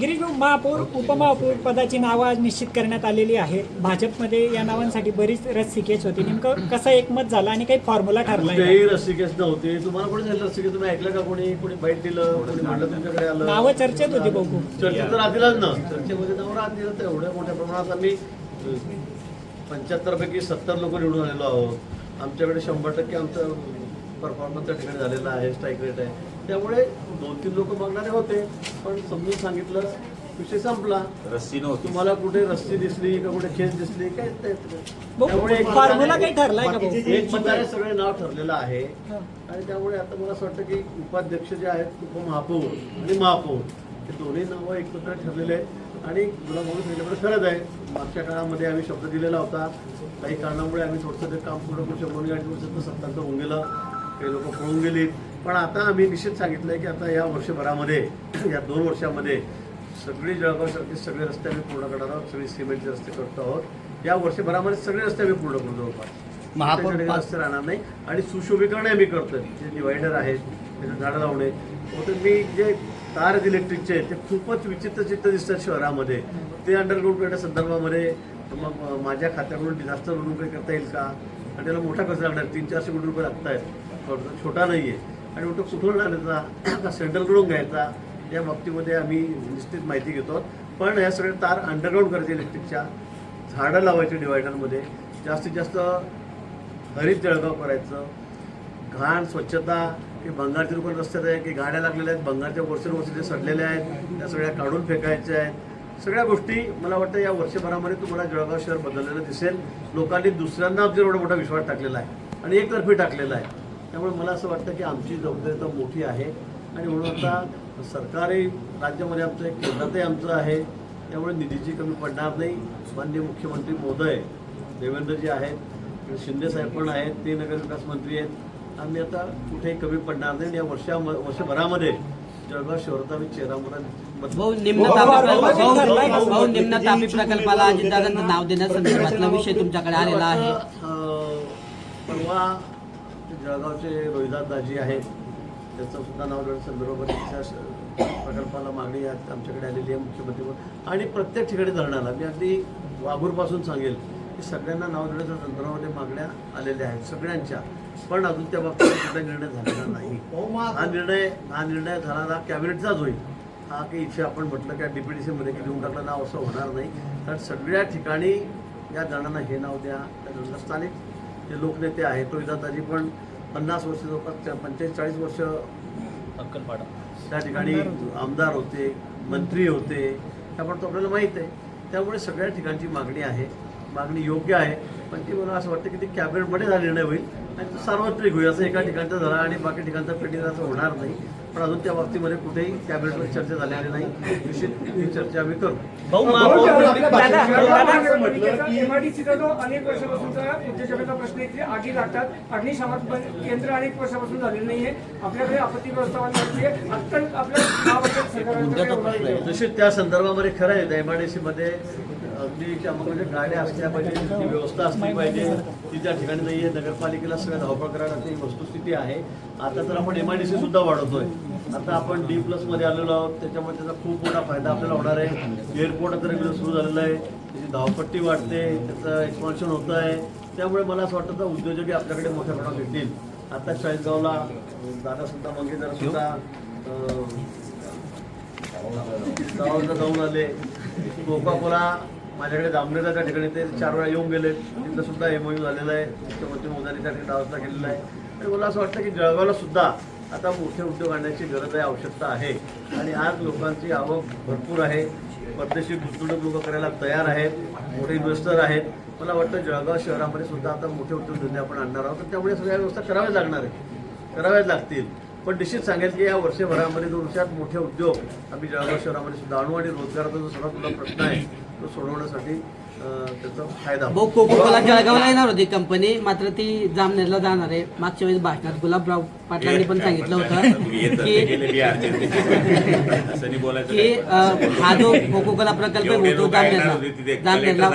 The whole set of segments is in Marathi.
गिरीश भाऊ महापौर उपमहापौर पदाची नावं आज निश्चित करण्यात आलेली आहेत. भाजपमध्ये या नावांसाठी बरीच रस्सीकेस होती. नेमकं कसं एकमत झालं आणि काही फॉर्म्युला ठरला कुठेही रस्सिकेस नव्हते. तुम्हाला कोणी सांगितलं रस्सिकेस तुम्ही ऐकलं का कोणी? कोणी बाईट दिलं? कोणी म्हणलं तुमच्याकडे आलं? नावं चर्चेत होती भाऊ खूप चर्चेत तर आधीलाच ना. चर्चेमध्ये नाव तर एवढ्या मोठ्या प्रमाणात आम्ही पंच्याहत्तर पैकी सत्तर लोक निवडून आलेलो आहोत. आमच्याकडे शंभर टक्के आमचं परफॉर्मन्स त्या ठिकाणी झालेला आहे. स्ट्राईक रेट आहे. त्यामुळे दोन तीन लोक मागणारे होते पण समजून सांगितलं विषय संपला. रस्सी नव्हती. तुम्हाला कुठे रस्सी दिसली का कुठे खेच दिसली काय ते- त्यामुळे एक फॉर्म्युला काही ठरलाय का भाऊ एक मताने सगळे नाव ठरलेलं आहे. आणि त्यामुळे आता मला असं वाटतं की उपाध्यक्ष जे आहेत उपमहापौर आणि महापौर हे दोन्ही नावं एकत्र ठरलेले आहेत. आणि तुला म्हणून सांगितल्यामुळे खरंच आहे मागच्या काळामध्ये आम्ही शब्द दिलेला होता. काही कारणामुळे आम्ही थोडंसं ते काम पूर्ण करू शकलो नाही. आणि थोडंसं सत्तांचं होऊन गेलं. काही लोक पळून गेलीत. पण आता आम्ही निश्चित सांगितलंय की आता या वर्षभरामध्ये या दोन वर्षामध्ये सगळी जळगावसारखे सगळे रस्ते आम्ही पूर्ण करणार आहोत सगळे सिमेंटचे रस्ते करतो आहोत. या वर्षभरामध्ये सगळे रस्ते आम्ही पूर्ण करू जवळपास. महापौर रस्ते राहणार नाही. आणि सुशोभीकरण आम्ही करतोय. जे डिवायडर आहेत त्याचे झाडं लावणे. तर मी जे तार इलेक्ट्रिकचे आहेत, ते खूपच विचित्र चित्र दिसतात शहरामध्ये. ते अंडरग्राऊंड करण्याच्या संदर्भामध्ये मग माझ्या खात्याकडून डिझास्टर म्हणून काही करता येईल का? आणि त्याला मोठा खर्च लागणार तीन चारशे कोटी रुपये लागत आहेत छोटा नाही आहे आणि म्हणतो कुठून आणायचा का सेंट्रलकडून घ्यायचा या बाबतीमध्ये आम्ही निश्चित माहिती घेतो. पण या सगळ्या तार अंडरग्राऊंड करायचे इलेक्ट्रिकच्या झाडं लावायचे डिवायडरमध्ये जास्तीत जास्त हरित जळगाव करायचं घाण स्वच्छता की भंगारचे लोक रस्त्यात आहे की गाड्या लागलेल्या आहेत भंगारच्या वर्षान वर्ष जे सडलेल्या आहेत त्या सगळ्या काढून फेकायच्या आहेत. सगळ्या गोष्टी मला वाटतं या वर्षभरामध्ये तुम्हाला जळगाव शहर बदललेलं दिसेल. लोकांनी दुसऱ्यांना आमच्या एवढा मोठा विश्वास टाकलेला आहे आणि एकतर्फी टाकलेला आहे. त्यामुळे मला असं वाटतं की आमची जबाबदारी तर मोठी आहे. आणि म्हणून आता सरकारी राज्यामध्ये आमचं एक केंद्रातही आमचं आहे. त्यामुळे निधीची कमी पडणार नाही. माननीय मुख्यमंत्री महोदय देवेंद्रजी आहेत. शिंदे साहेब पण आहेत. ते नगरविकास मंत्री आहेत. आम्ही आता कुठेही कमी पडणार नाही. आणि या वर्षा वर्षभरामध्ये जळगाव शहराचा आम्ही चेहरा मोठा बदलू. भाऊ निम्न तापी प्रकल्पाला अजितदादांचं नाव देण्यासंदर्भातला विषय तुमच्याकडे आलेला आहे. अं, परवा जळगावचे रोहिदास दाजी आहेत. त्याचं सुद्धा नाव देण्या संदर्भात प्रकल्पाला मागणी आज आमच्याकडे आलेली आहे मुख्यमंत्री आणि प्रत्येक ठिकाणी धरणाला. मी अगदी वाघूरपासून सांगेल की सगळ्यांना नाव देण्याच्या संदर्भामध्ये मागण्या आलेल्या आहेत. सगळ्यांच्या. पण अजून त्या बाबतीत कुठला निर्णय झालेला नाही. हा निर्णय हा निर्णय झाला कॅबिनेटचाच होईल. हा की इथे आपण म्हटलं की डीपीडीसी मध्ये की देऊन टाकलं नाव असं होणार नाही. कारण सगळ्या ठिकाणी या जणांना हे नाव द्या. त्यानंतर स्थानिक जे लोकनेते आहेत रोहिदाताजी पण पन्नास वर्ष जवळपास पंचेचाळीस चाळीस वर्ष त्या ठिकाणी आमदार होते मंत्री होते त्यामुळे तो आपल्याला माहीत आहे. त्यामुळे सगळ्या ठिकाणची मागणी आहे. मागणी योग्य आहे. पण ती मला असं वाटतं की ती कॅबिनेटमध्ये हा निर्णय होईल आणि तो सार्वत्रिक होईल. असं एका ठिकाणचा झाला आणि बाकी ठिकाणचा पेटिंग असं होणार नाही. पण अजून त्या बाबतीमध्ये कुठेही कॅबिनेटमध्ये चर्चा झालेली नाही. निश्चित ही चर्चा आम्ही करू. एमआयडीसीचा जो अनेक वर्षापासूनचा उद्योजकाचा प्रश्न इथे आगी लागतात. अग्निशामक केंद्र अनेक वर्षापासून झालेलं नाहीये. आपल्याकडे आपत्ती व्यवस्थापन अत्यंत आपल्या. निश्चित त्या संदर्भामध्ये खरं आहे एम आय डी मध्ये अगदी म्हणजे गाड्या असल्या पाहिजे ती व्यवस्था असली पाहिजे. ती त्या ठिकाणी नाही आहे नगरपालिकेला सगळ्या धावपळ करण्याची वस्तुस्थिती आहे. आता तर आपण एम आय डी सी सुद्धा वाढवतोय. आता आपण डी प्लसमध्ये आलेलो आहोत त्याच्यामुळे त्याचा खूप मोठा फायदा आपल्याला होणार आहे. एअरपोर्ट आता रेग्युलर सुरू झालेलं आहे. त्याची धावपट्टी वाढते त्याचं एक्सपान्शन होतं आहे त्यामुळे मला असं वाटतं तर उद्योजकही आपल्याकडे मोठ्या प्रमाणात येतील आता चाळीसगावला दादा सुद्धा मंगेदार सुद्धा गावाला जाऊन आले. कोका कोला माझ्याकडे जामनेरच्या त्या ठिकाणी ते चार वेळा येऊन गेले तिथं सुद्धा एमओयू झालेला आहे. मुख्यमंत्री मोदींनी त्या ठिकाणी डावसला केलेला आहे. आणि मला असं वाटतं की जळगावला सुद्धा आता मोठे उद्योग आणण्याची गरज आहे आवश्यकता आहे. आणि आज लोकांची आवक भरपूर आहे. परदेशी गुंतवणूक लोक करायला तयार आहेत. मोठे इन्व्हेस्टर आहेत. मला वाटतं जळगाव शहरामध्ये सुद्धा आता मोठे उद्योगधंदे आपण आणणार आहोत. तर त्यामुळे सगळ्या व्यवस्था कराव्याच लागणार आहे कराव्याच लागतील. पण निश्चित सांगेल की या वर्षभरामध्ये दोन वर्षात मोठे उद्योग आम्ही जळगाव शहरामध्ये सुद्धा आणू आणि रोजगाराचा जो सगळा तुला प्रश्न आहे तो सोडवण्यासाठी त्याचा फायदा होईल. भाऊ कोको कोला जळगावला येणार होती कंपनी मात्र ती जामनेरला जाणार आहे. मागच्या वेळेस भाषणात गुलाबराव पाटलांनी पण सांगितलं होतं. की. अ, हा जो कोको कोला प्रकल्प आहे तो जामनेरला. जामनेरला.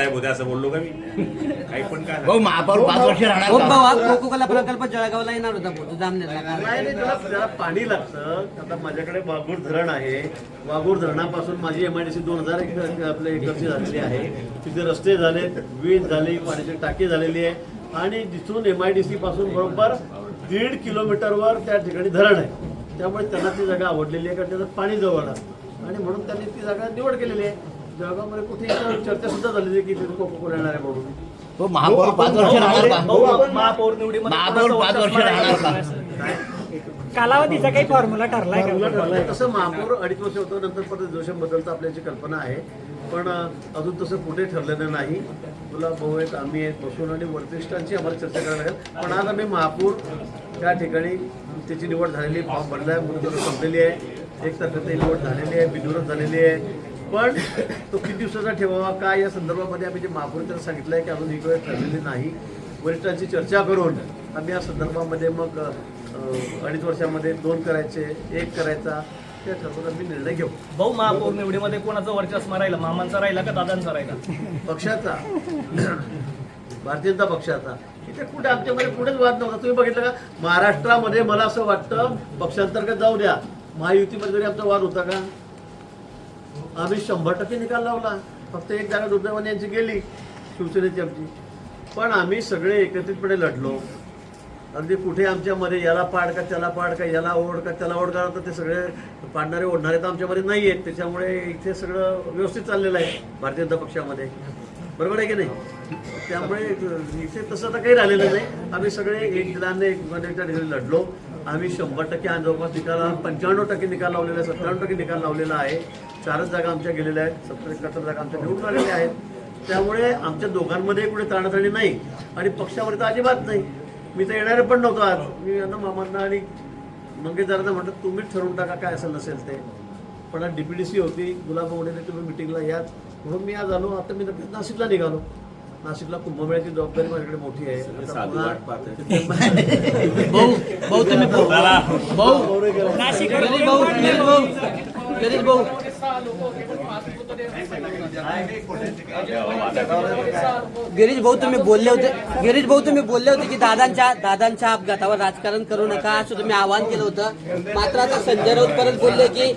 भाऊ महापौर पाच वर्ष राहणार हो का? भाऊ कोको कोला प्रकल्प जळगावला येणार होता भाऊ तो जामनेरला. नाही नाही, त्याला त्याला पाणी लागतं. आता माझ्याकडे वाघूर धरण आहे. वाघूर धरणापासून माझी एमआयडीसी दोन हजार एक आपले एकरची झालेली आहे. तिथे रस्ते झालेत वीज झाली पाण्याची टाकी झालेली आहे. आणि जिथून एमआयडीसी पासून बरोबर दीड किलोमीटरवर त्या ठिकाणी धरण आहे. त्यामुळे त्यांना ती जागा आवडलेली आहे कारण त्याचं पाणी जवळ आहे. आणि म्हणून त्यांनी ती जागा निवड केलेली आहे. जळगावमध्ये कुठे चर्चा सुद्धा झालेली आहे की तिथे कोको येणार आहे म्हणून. तो महापौर पाच वर्ष राहणार का? महापौर निवडीमध्ये महापौर पाच वर्ष राहणार का? कालावधीचा काही फॉर्म्युला ठरलाय का? तसं महापौर अडीच वर्ष होतं नंतर परत जोशांबद्दलचं आपल्याची कल्पना आहे. पण अजून तसं कुठे ठरलेलं नाही. तुला भाऊ आहेत आम्ही आहेत बसून आणि वरिष्ठांची आम्हाला चर्चा करायला लागेल. पण आज आम्ही महापौर त्या ठिकाणी त्याची निवड झालेली फॉर्म भरला आहे मुदत संपलेली आहे. एक तारखेची निवड झालेली आहे बिनविरोध झालेली आहे. पण तो किती दिवसाचा ठेवावा काय या संदर्भामध्ये आम्ही जे महापौर त्यांना सांगितलं आहे की अजून एक वेळ ठरलेली नाही. वरिष्ठांची चर्चा करून आम्ही या संदर्भामध्ये मग अडीच वर्षामध्ये दोन करायचे एक करायचा त्या ठरवून आम्ही निर्णय घेऊ. भाऊ महापौर निवडीमध्ये कोणाचा वर्चस्व राहिला? मामांचा राहिला का दादांचा राहिला? पक्षाचा. भारतीय जनता पक्षाचा. इथे कुठे आमच्यामध्ये कुठेच वाद नव्हता. तुम्ही बघितलं का? महाराष्ट्रामध्ये मला असं वाटतं पक्षांतर्गत जाऊ द्या. महायुतीमध्ये जरी आमचा वाद होता का? आम्ही शंभर टक्के निकाल लावला. फक्त एक जागा दुर्दैवाने यांची गेली शिवसेनेची आमची. पण आम्ही सगळे एकत्रितपणे लढलो. अगदी कुठे आमच्यामध्ये याला पाड का त्याला पाड का याला ओढ का त्याला ओढ का तर ते सगळे पाडणारे ओढणारे तर आमच्यामध्ये नाही आहेत त्याच्यामुळे इथे सगळं व्यवस्थित चाललेलं आहे भारतीय जनता पक्षामध्ये. बरोबर आहे की नाही? त्यामुळे इथे तसं तर काही राहिलेलं नाही. आम्ही सगळे एक दिलाने एक त्या ठिकाणी लढलो. आम्ही शंभर टक्के आणि जवळपास निकाल पंच्याण्णव टक्के निकाल लावलेला आहे सत्त्याण्णव टक्के निकाल लावलेला आहे. चारच जागा आमच्या गेलेल्या आहेत सत्तर एकाहत्तर जागा आमच्या निवडून आलेल्या आहेत. त्यामुळे आमच्या दोघांमध्ये कुठे ताणाताणी नाही आणि पक्षामध्ये तर अजिबात नाही. मी तर येणारे पण नव्हतो आज. मी यांना मामांना आणि मंगेशदारांना म्हटलं तुम्हीच ठरवून टाका काय असेल नसेल ते. पण आज डीपीडीसी होती गुलाब म्हणे तुम्ही मिटिंगला यात म्हणून मी आज आलो. आता मी नक्कीच नाशिकला निघालो. नाशिकला कुंभमेळ्याची जबाबदारी माझ्याकडे मोठी आहे. आता. भाऊ भाऊ. गिरीश भाऊ तुम्ही बोलले होते. गिरीश भाऊ तुम्ही बोलले होते की दादांच्या दादांच्या अपघातावर राजकारण करू नका असं तुम्ही आवाहन केलं होतं. मात्र आता संजय राऊत परत बोलले की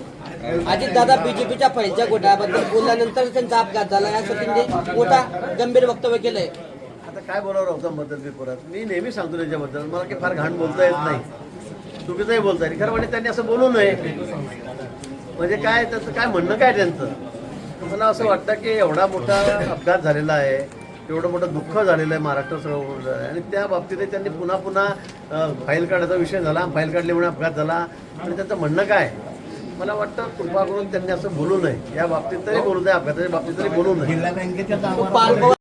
अजित दादा बीजेपीच्या फैलच्या घोटाळ्याबद्दल बोलल्यानंतर त्यांचा अपघात झाला. असं त्यांनी मोठा गंभीर वक्तव्य केलंय. आता काय बोलावं राऊतांबद्दल मी परत? मी नेहमी सांगतो त्याच्याबद्दल. मला काही फार घाण बोलता येत नाही. चुकीचंही बोलता येईल. खरं म्हणजे त्यांनी असं बोलू नये. म्हणजे काय त्याचं काय म्हणणं काय त्यांचं? मला असं वाटतं की एवढा मोठा अपघात झालेला आहे एवढं मोठं दुःख झालेलं आहे महाराष्ट्र सर्व आणि त्या बाबतीत त्यांनी पुन्हा पुन्हा फाईल काढायचा विषय झाला. फाईल काढल्यामुळे अपघात झाला. आणि त्यांचं म्हणणं काय? मला वाटतं कृपा करून त्यांनी असं बोलू नये. या बाबतीत तरी बोलू नये अपघाताच्या बाबतीत तरी बोलू नये.